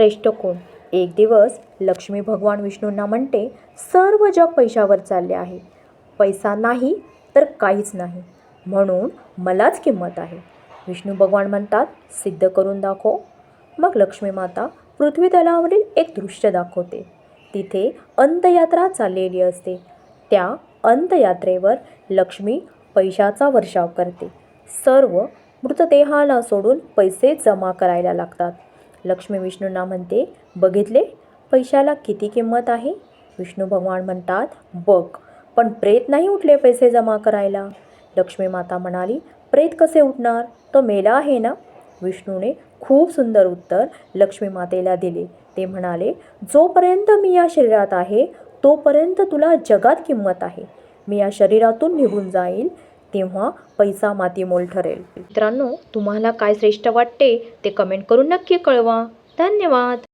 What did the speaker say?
श्रेष्ठ कोण? एक दिवस लक्ष्मी भगवान विष्णूंना म्हणते सर्व जग पैशावर चालले आहे. पैसा नाही तर काहीच नाही. म्हणून मलाच किंमत आहे. विष्णू भगवान म्हणतात सिद्ध करून दाखव. मग लक्ष्मी माता पृथ्वी तलावरील एक दृश्य दाखवते. तिथे अंतयात्रा चाललेली असते. त्या अंतयात्रेवर लक्ष्मी पैशाचा वर्षाव करते. सर्व मृतदेहाला सोडून पैसे जमा करायला लागतात. लक्ष्मी विष्णूंना म्हणते बघितले? पैशाला किती किंमत आहे? विष्णू भगवान म्हणतात बघ पण प्रेत नाही उठले पैसे जमा करायला. लक्ष्मी माता म्हणाली प्रेत कसे उठणार? तो मेला आहे ना? विष्णूने खूप सुंदर उत्तर लक्ष्मी मातेला दिले. ते म्हणाले जोपर्यंत मी या शरीरात आहे तोपर्यंत तुला जगात किंमत आहे. मी या शरीरातून निघून जाईल तेव्हा पैसा मातीमोल ठरेल. मित्रांनो तुम्हाला काय श्रेष्ठ वाटते ते कमेंट करून नक्की कळवा. धन्यवाद.